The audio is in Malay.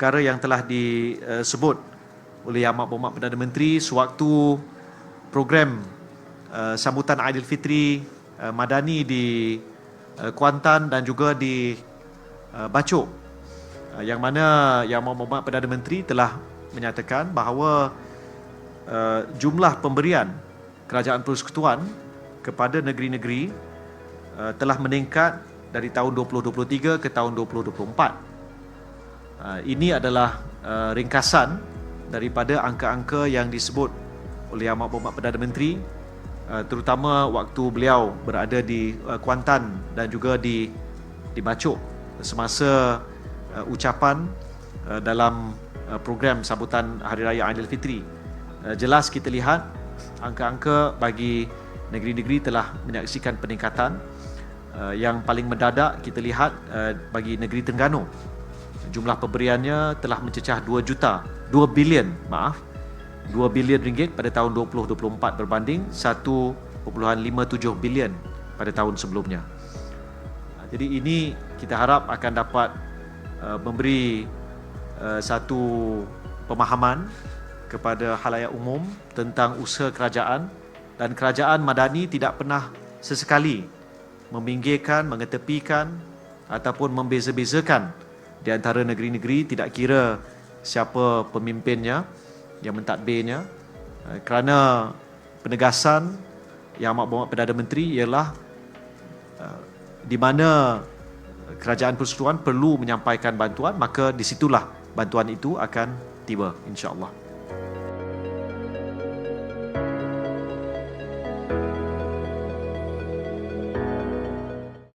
perkara yang telah disebut oleh Yang Amat Berhormat Perdana Menteri sewaktu program uh, sambutan Aidilfitri uh, Madani di uh, Kuantan dan juga di uh, Bacok uh, yang mana Yang Amat Berhormat Perdana Menteri telah menyatakan bahawa uh, jumlah pemberian kerajaan persekutuan kepada negeri-negeri uh, telah meningkat dari tahun 2023 ke tahun 2024. Uh, ini adalah uh, ringkasan daripada angka-angka yang disebut oleh Amat Berhormat Perdana Menteri uh, terutama waktu beliau berada di uh, Kuantan dan juga di di Bacok semasa uh, ucapan uh, dalam uh, program sambutan Hari Raya Aidilfitri. Uh, jelas kita lihat angka-angka bagi negeri-negeri telah menyaksikan peningkatan. Uh, yang paling mendadak kita lihat uh, bagi negeri Terengganu jumlah pemberiannya telah mencecah 2 juta 2 bilion maaf 2 bilion ringgit pada tahun 2024 berbanding 1.57 bilion pada tahun sebelumnya. Jadi ini kita harap akan dapat uh, memberi uh, satu pemahaman kepada halayak umum tentang usaha kerajaan dan kerajaan Madani tidak pernah sesekali meminggirkan, mengetepikan ataupun membeza-bezakan di antara negeri-negeri tidak kira siapa pemimpinnya yang mentadbirnya eh, kerana penegasan yang amat berhormat Perdana Menteri ialah eh, di mana kerajaan persekutuan perlu menyampaikan bantuan maka di situlah bantuan itu akan tiba insya-Allah.